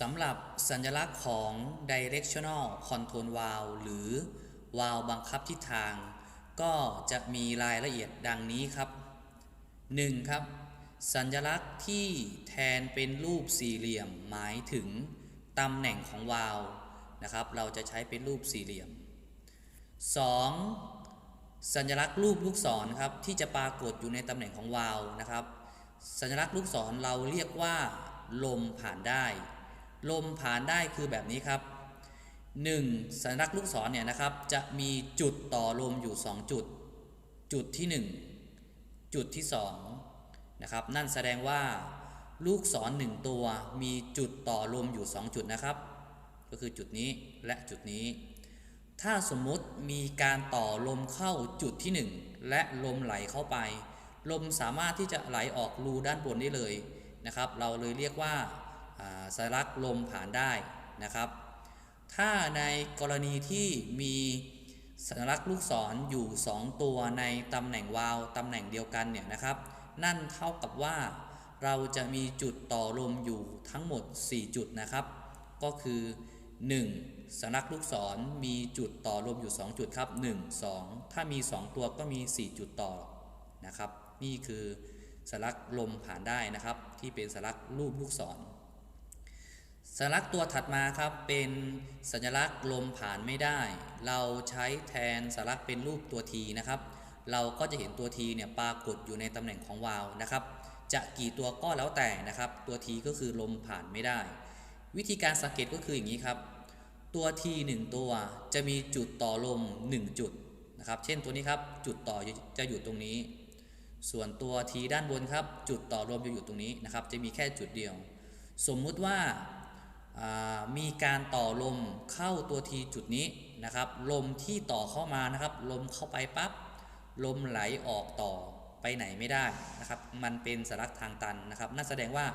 สำหรับสัญลักษณ์ของ directional control valve หรือ วาล์วบังคับทิศทาง ก็จะมีรายละเอียดดังนี้ครับ 1. ครับ สัญลักษณ์ที่แทนเป็นรูปสี่เหลี่ยมหมายถึงตำแหน่งของวาล์วนะครับ เราจะใช้เป็นรูปสี่เหลี่ยม 2. สัญลักษณ์รูปลูกศรครับที่จะปรากฏอยู่ในตำแหน่งของวาล์วนะครับ สัญลักษณ์ลูกศรเราเรียกว่า ลมผ่านได้ ลมผ่านได้คือแบบนี้ครับ 1. สัญลักษณ์ลูกศรเนี่ยนะครับ จะมีจุดต่อลมอยู่ 2 จุด จุดที่ 1 จุดที่2นะครับ นั่นแสดงว่าลูกศรหนึ่งตัวมีจุดต่อลมอยู่ 2 จุดนะครับ ก็คือจุดนี้และจุดนี้ ถ้าสมมุติมีการต่อลมเข้าจุดที่ 1 และลมไหลเข้าไป ลมสามารถที่จะไหลออกรูด้านบนได้เลยนะครับ เราเลยเรียกว่า อ่าสัญลักลมผ่านได้นะครับ ถ้าในกรณีที่มีสัญลักษณ์ลูกศรออยู่ 2 ตัวในตำแหน่งวาล์วตำแหน่งเดียวกันเนี่ยนะครับ นั่นเท่ากับว่าเราจะมีจุดต่อลมอยู่ทั้งหมด 4 จุดนะครับ ก็คือ 1. สัญลักษณ์ลูกศรมีจุดต่อลมอยู่ 2 จุดครับ 1 2 ถ้ามี 2 ตัวก็มี 4 จุดต่อนะครับ นี่คือสัญลักษณ์ลมผ่านได้นะครับ ที่เป็นสัญลักษณ์รูปลูกศร สัญลักษณ์ตัวถัดมาครับเป็นสัญลักษณ์ลมผ่านไม่ได้ เราใช้แทนสัญลักษณ์เป็นรูปตัวทีนะครับ เราก็จะเห็นตัวทีเนี่ยปรากฏอยู่ในตำแหน่งของวาล์วนะครับ จะกี่ตัวก็แล้วแต่นะครับ ตัวทีก็คือลมผ่านไม่ได้ วิธีการสังเกตก็คืออย่างนี้ครับ ตัวทีหนึ่งตัวจะมีจุดต่อลม 1 จุดนะครับ เช่นตัวนี้ครับจุดต่อจะอยู่ตรงนี้ ส่วนตัวทีด้านบนครับ จุดต่อลมจะอยู่ตรงนี้นะครับ จะมีแค่จุดเดียว สมมุติว่า มีการต่อลมเข้าตัวทีจุดนี้นะครับ ลมที่ต่อเข้ามานะครับ ลมเข้าไปปั๊บลมไหลออกต่อไปไหนไม่ได้นะครับ มันเป็นสลักทางตันนะครับนั่นแสดงว่า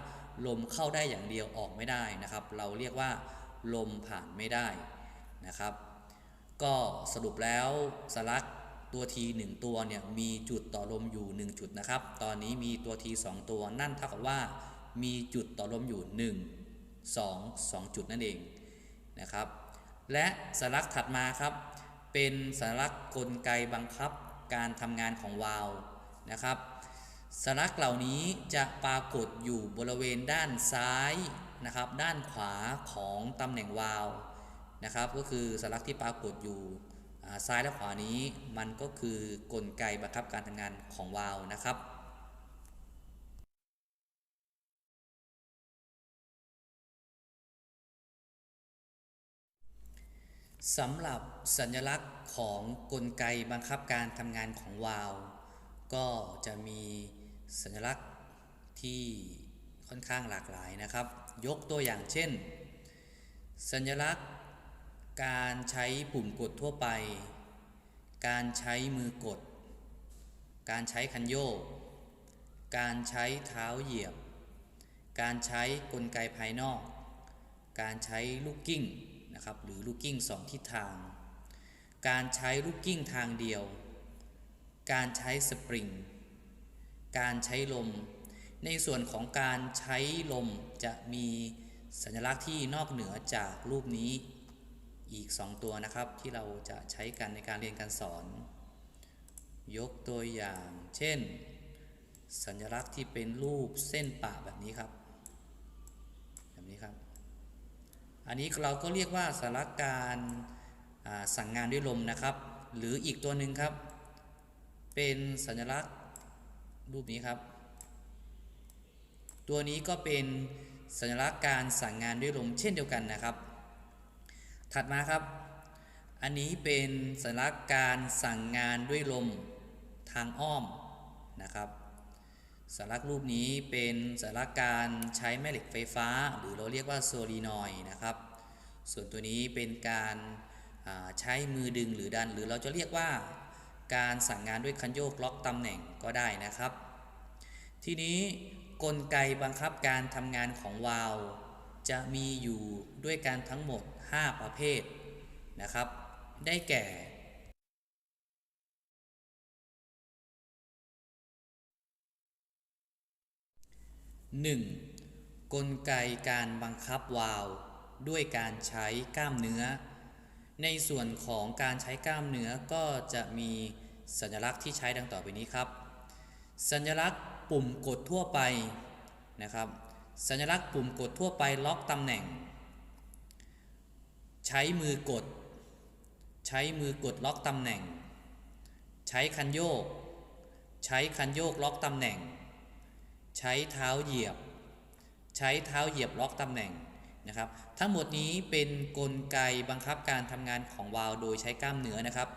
ลมเข้าได้อย่างเดียวออกไม่ได้นะครับ เราเรียกว่าลมผ่านไม่ได้นะครับ ก็สรุปแล้วสลักตัวทีหนึ่งตัวเนี่ยมีจุดต่อลมอยู่ 1 จุดนะครับ ตอนนี้มีตัวที2ตัวนั่นเท่ากับว่ามีจุดต่อลมอยู่ 1 2 2 จุดนั่นเองนะครับ และสัญลักษณ์ถัดมาครับ เป็นสัญลักษณ์กลไกบังคับการทำงานของวาล์วนะครับสัญลักษณ์เหล่านี้จะปรากฏอยู่บริเวณด้านซ้ายนะครับ ด้านขวาของตำแหน่งวาล์วนะครับ ก็คือสัญลักษณ์ที่ปรากฏอยู่ซ้ายและขวานี้ มันก็คือกลไกบังคับการทำงานของวาล์วนะครับ สำหรับสัญลักษณ์ของกลไกบังคับการทำงานของวาล์วก็จะมีสัญลักษณ์ที่ค่อนข้างหลากหลายนะครับ ยกตัวอย่างเช่น สัญลักษณ์ การใช้ปุ่มกดทั่วไป การใช้มือกด การใช้คันโยก การใช้เท้าเหยียบ การใช้กลไกภายนอก การใช้ลูกกิ้ง นะครับหรือลูกกิ้งสองทิศทาง การใช้ลูกกิ้งทางเดียว การใช้สปริง การใช้ลม ในส่วนของการใช้ลมจะมีสัญลักษณ์ที่นอกเหนือจากรูปนี้อีก 2 ตัวนะครับที่เราจะใช้กันในการเรียนการสอน ยกตัวอย่าง เช่น สัญลักษณ์ที่เป็นรูปเส้นปะแบบนี้ครับแบบนี้ครับ อันนี้เราก็เรียกว่าสาระการอ่าสั่งงานด้วยลมนะครับ หรืออีกตัวหนึ่งครับ เป็นสัญลักษณ์รูปนี้ครับ ตัวนี้ก็เป็นสัญลักษณ์การสั่งงานด้วยลมเช่นเดียวกันนะครับ ถัดมาครับ อันนี้เป็นสัญลักษณ์การสั่งงานด้วยลมทางอ้อมนะครับ สัญลักรูปนี้เป็นสัญลักการใช้แม่เหล็กไฟฟ้า หรือเราเรียกว่าโซลีนอยนะครับ ส่วนตัวนี้เป็นการใช้มือดึงหรือดัน หรือเราจะเรียกว่าการสั่งงานด้วยคันโยกล็อกตำแหน่งก็ได้นะครับ ทีนี้กลไกบังคับการทำงานของวาล์วจะมีอยู่ด้วยกันทั้งหมด 5 ประเภทนะครับ ได้แก่ 1. กลไกการบังคับวาล์วด้วยการใช้กล้ามเนื้อ ในส่วนของการใช้กล้ามเนื้อก็จะมีสัญลักษณ์ที่ใช้ดังต่อไปนี้ครับ สัญลักษณ์ปุ่มกดทั่วไปนะครับ สัญลักษณ์ปุ่มกดทั่วไปล็อกตำแหน่ง ใช้มือกด ใช้มือกดล็อกตำแหน่ง ใช้คันโยก ใช้คันโยกล็อกตำแหน่ง ใช้เท้าเหยียบ ใช้เท้าเหยียบล็อกตำแหน่งนะครับ ทั้งหมดนี้เป็นนกลไกบังคับการทำงานของวาล์วโดยใช้กล้ามเนื้อนะครับ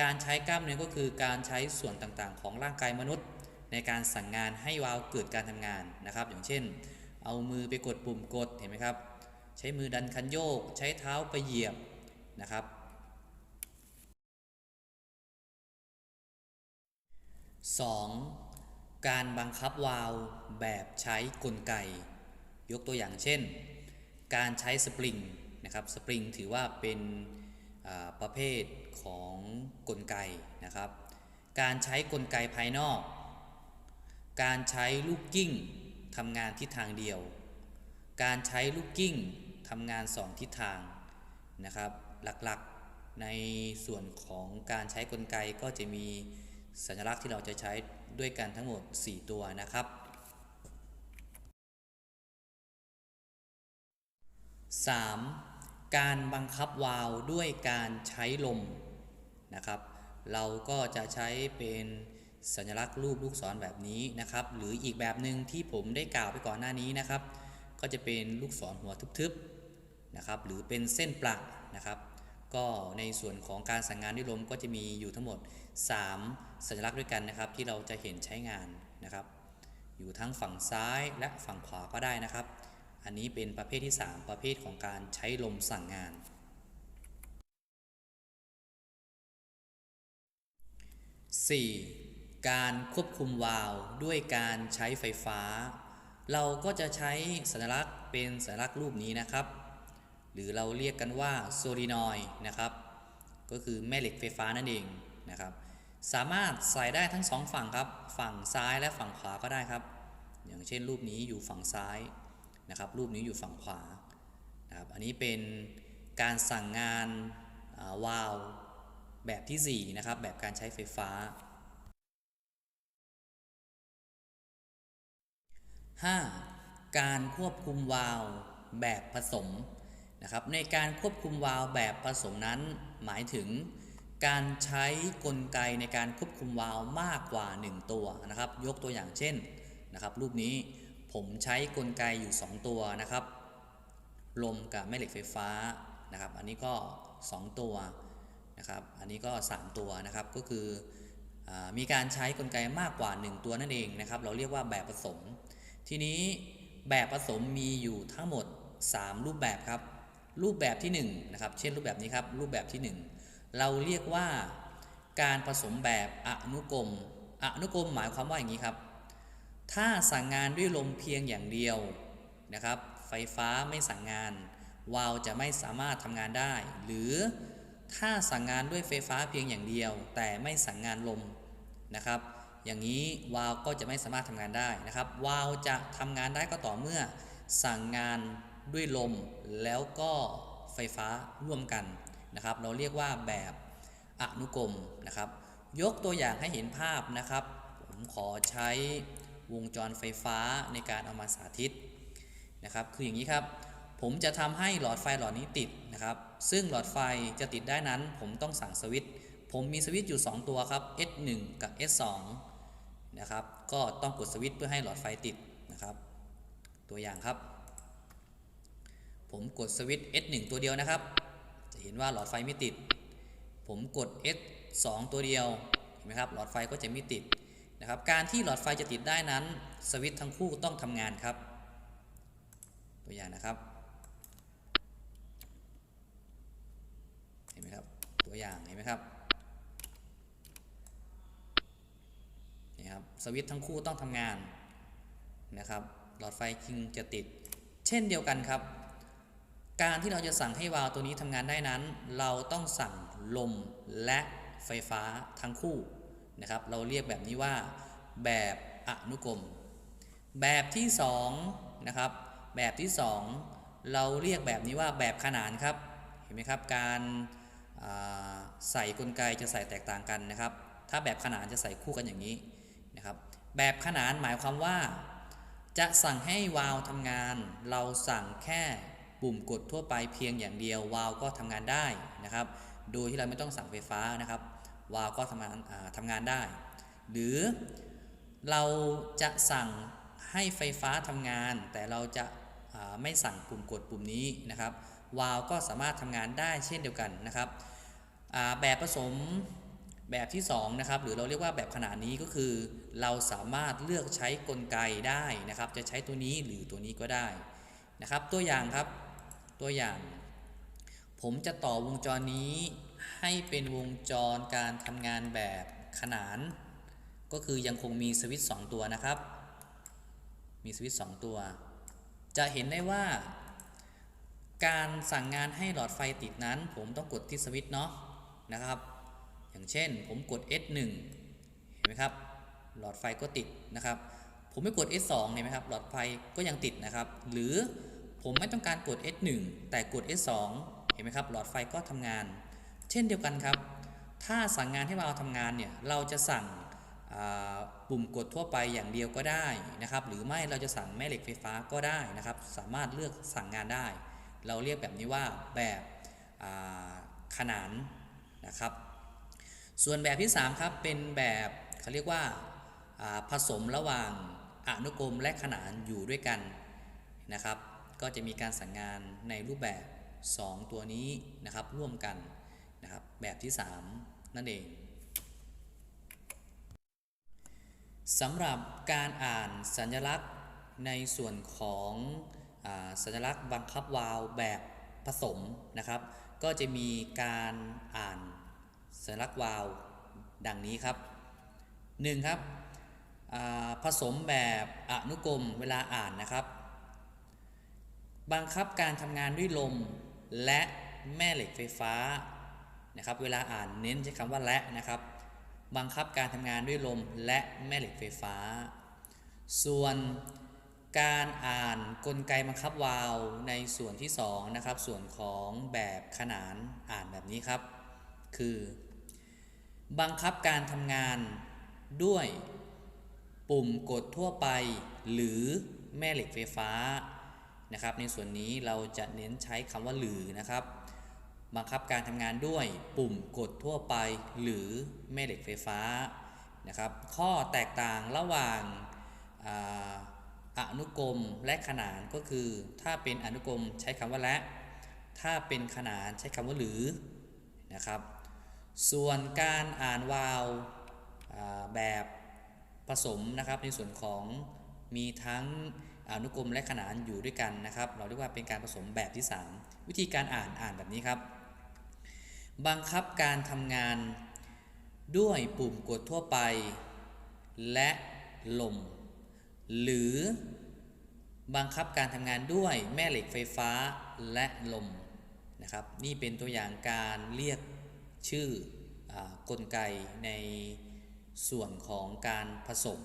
การใช้กล้ามเนื้อก็คือการใช้ส่วนต่างๆ ของร่างกายมนุษย์ ในการสั่งงานให้วาล์วเกิดการทำงานนะครับ อย่างเช่น เอามือไปกดปุ่มกดเห็นไหมครับ ใช้มือดันคันโยก ใช้เท้าไปเหยียบนะครับ 2. การบังคับวาล์วแบบใช้กลไก ยกตัวอย่างเช่น การใช้สปริงนะครับสปริงถือว่าเป็นประเภทของกลไกนะครับ การใช้กลไกภายนอก การใช้ลูกกิ้งทำงานทิศทางเดียว การใช้ลูกกิ้งทำงานสองทิศทางนะครับ หลักๆในส่วนของการใช้กลไกก็จะมี สัญลักษณ์ที่เราจะใช้ด้วยกันทั้งหมด 4 ตัวนะครับ 3. การบังคับวาล์วด้วยการใช้ลมนะครับ เราก็จะใช้เป็นสัญลักษณ์รูปลูกศรแบบนี้นะครับ หรืออีกแบบหนึ่งที่ผมได้กล่าวไปก่อนหน้านี้นะครับ ก็จะเป็นลูกศรหัวทึบๆนะครับ หรือเป็นเส้นประนะครับ ก็ในส่วนของการสั่งงานด้วยลมก็จะมีอยู่ทั้งหมด 3 สัญลักษณ์ด้วยกันนะครับ ที่เราจะเห็นใช้งานนะครับ อยู่ทั้งฝั่งซ้ายและฝั่งขวาก็ได้นะครับ อันนี้เป็นประเภทที่ 3 ประเภทของการใช้ลมสั่งงาน 4. การควบคุมวาล์วด้วยการใช้ไฟฟ้า เราก็จะใช้สัญลักษณ์เป็นสัญลักษณ์รูปนี้นะครับ หรือเราเรียกกันว่าโซลินอยด์นะครับ ก็คือแม่เหล็กไฟฟ้านั่นเองนะครับ สามารถใส่ได้ทั้งสองฝั่งครับ ฝั่งซ้ายและฝั่งขวาก็ได้ครับ อย่างเช่นรูปนี้อยู่ฝั่งซ้ายนะครับ รูปนี้อยู่ฝั่งขวานะครับ อันนี้เป็นการสั่งงานาวาล์วแบบที่ 4 นะครับ แบบการใช้ไฟฟ้า 5. การควบคุมวาล์วแบบผสม นะครับในการควบคุมวาล์วแบบผสมนั้นหมายถึงการใช้กลไกในการควบคุมวาล์วมากกว่า 1 ตัวนะครับ ยกตัวอย่างเช่นนะครับ รูปนี้ผมใช้กลไกอยู่ 2 ตัวนะครับ ลมกับแม่เหล็กไฟฟ้านะครับ อันนี้ก็ 2 ตัวนะครับ อันนี้ก็ 3 ตัวนะครับก็คืออมีการใช้กลไกมากกว่า 1 ตัวนั่นเองนะครับ เราเรียกว่าแบบผสม ทีนี้แบบผสมมีอยู่ทั้งหมด 3 รูปแบบครับ รูปแบบที่1นะครับเช่นรูปแบบนี้ครับรูปแบบที่ 1 เราเรียกว่าการผสมแบบอนุกรม อนุกรมหมายความว่าอย่างนี้ครับ ถ้าสั่งงานด้วยลมเพียงอย่างเดียวนะครับ ไฟฟ้าไม่สั่งงาน วาล์วจะไม่สามารถทำงานได้ หรือถ้าสั่งงานด้วยไฟฟ้าเพียงอย่างเดียว แต่ไม่สั่งงานลมนะครับ อย่างนี้วาล์วก็จะไม่สามารถทำงานได้นะครับ วาล์วจะทำงานได้ก็ต่อเมื่อสั่งงาน ด้วยลมแล้วก็ไฟฟ้าร่วมกันนะครับ เราเรียกว่าแบบอนุกรมนะครับ ยกตัวอย่างให้เห็นภาพนะครับ ผมขอใช้วงจรไฟฟ้าในการเอามาสาธิตนะครับ คืออย่างนี้ครับ ผมจะทำให้หลอดไฟหลอดนี้ติดนะครับ ซึ่งหลอดไฟจะติดได้นั้น ผมต้องสั่งสวิตช์ผมมีสวิตช์อยู่ 2 ตัวครับ S1 กับ S2 นะครับ ก็ต้องกดสวิตช์เพื่อให้หลอดไฟติดนะครับ ตัวอย่างครับ ผมกดสวิตช์ S1 ตัวเดียวนะครับ จะเห็นว่าหลอดไฟไม่ติด ผมกด S2 ตัวเดียวเห็นไหมครับหลอดไฟก็จะไม่ติดนะครับ การที่หลอดไฟจะติดได้นั้น สวิตช์ทั้งคู่ต้องทำงานครับ ตัวอย่างนะครับเห็นไหมครับตัวอย่างเห็นไหมครับนี่ครับสวิตช์ทั้งคู่ต้องทำงานนะครับ หลอดไฟจึงจะติด เช่นเดียวกันครับ การที่เราจะสั่งให้วาล์วตัวนี้ทำงานได้นั้น เราต้องสั่งลมและไฟฟ้าทั้งคู่นะครับ เราเรียกแบบนี้ว่าแบบอนุกรม แบบที่2นะครับแบบที่สองเราเรียกแบบนี้ว่าแบบขนานครับ เห็นไหมครับ การาใส่กลไกจะใส่แตกต่างกันนะครับ ถ้าแบบขนานจะใส่คู่กันอย่างนี้นะครับ แบบขนานหมายความว่า จะสั่งให้วาล์วทำงาน เราสั่งแค่ ปุ่มกดทั่วไปเพียงอย่างเดียว วาล์วก็ทำงานได้นะครับ โดยที่เราไม่ต้องสั่งไฟฟ้านะครับ วาล์วก็ทำงานอ่าทำงานได้ หรือเราจะสั่งให้ไฟฟ้าทำงาน แต่เราจะาไม่สั่งปุ่มกดปุ่มนี้นะครับ วาล์วก็สามารถทำงานได้เช่นเดียวกันนะครับแบบผสมแบบที่2นะครับหรือเราเรียกว่าแบบขนาดนี้ก็คือ เราสามารถเลือกใช้กลไกได้นะครับ จะใช้ตัวนี้หรือตัวนี้ก็ได้นะครับ ตัวอย่างครับ ตัวอย่าง ผมจะต่อวงจรนี้ให้เป็นวงจรการทำงานแบบขนาน ก็คือยังคงมีสวิตช์2ตัวนะครับ มีสวิตช์2ตัว จะเห็นได้ว่า การสั่งงานให้หลอดไฟติดนั้น ผมต้องกดที่สวิตช์เนาะนะครับ อย่างเช่นผมกด S1 เห็นไหมครับ หลอดไฟก็ติดนะครับ ผมไม่กด S2 เห็นไหมครับ หลอดไฟก็ยังติดนะครับ หรือ ผมไม่ต้องการกด S1 แต่กด S2 เห็นไหมครับ หลอดไฟก็ทำงาน เช่นเดียวกันครับ ถ้าสั่งงานให้เราทำงานเนี่ย เราจะสั่งปุ่มกดทั่วไปอย่างเดียวก็ได้นะครับ หรือไม่เราจะสั่งแม่เหล็กไฟฟ้าก็ได้นะครับ สามารถเลือกสั่งงานได้ เราเรียกแบบนี้ว่าแบบขนานนะครับ ส่วนแบบที่ 3 ครับเป็นแบบเขาเรียกว่าผสมระหว่างอนุกรมและขนานอยู่ด้วยกันนะครับ ก็จะมีการสั่งงานในรูปแบบ 2 ตัวนี้นะครับร่วมกันนะครับแบบที่ 3 นั่นเองสำหรับการอ่านสัญลักษณ์ในส่วนของอสัญลักษณ์บังคับวาล์วแบบผสมนะครับ ก็จะมีการอ่านสัญลักษณ์วาล์วดังนี้ครับ 1. ครับผสมแบบอนุกรมเวลาอ่านนะครับ บังคับการทำงานด้วยลม และแม่เหล็กไฟฟ้านะครับ เวลาอ่านเน้นใช้คำว่าและนะครับ บังคับการทำงานด้วยลมและแม่เหล็กไฟฟ้า ส่วนการอ่านกลไกบังคับวาล์วในส่วนที่2นะครับ ส่วนของแบบขนานอ่านแบบนี้ครับ คือ บังคับการทำงานด้วยปุ่มกดทั่วไป หรือแม่เหล็กไฟฟ้า นะครับ ในส่วนนี้เราจะเน้นใช้คำว่าหรือนะครับ บังคับการทำงานด้วยปุ่มกดทั่วไป หรือแม่เหล็กไฟฟ้านะครับ ข้อแตกต่างระหว่างอานุกรมและขนานก็คือ ถ้าเป็นอนุกรมใช้คำว่าและ ถ้าเป็นขนานใช้คำว่าหรือนะครับ ส่วนการอ่านวาล์วแบบผสมนะครับในส่วนของมีทั้ง อนุกรมและขนานอยู่ด้วยกันนะครับ เราเรียกว่าเป็นการผสมแบบที่ 3 วิธีการอ่านอ่านแบบนี้ครับ บังคับการทำงานด้วยปุ่มกดทั่วไป และลม หรือบังคับการทำงานด้วยแม่เหล็กไฟฟ้าและลมนะครับ นี่เป็นตัวอย่างการเรียกชื่ออกลไกในส่วนของการผสม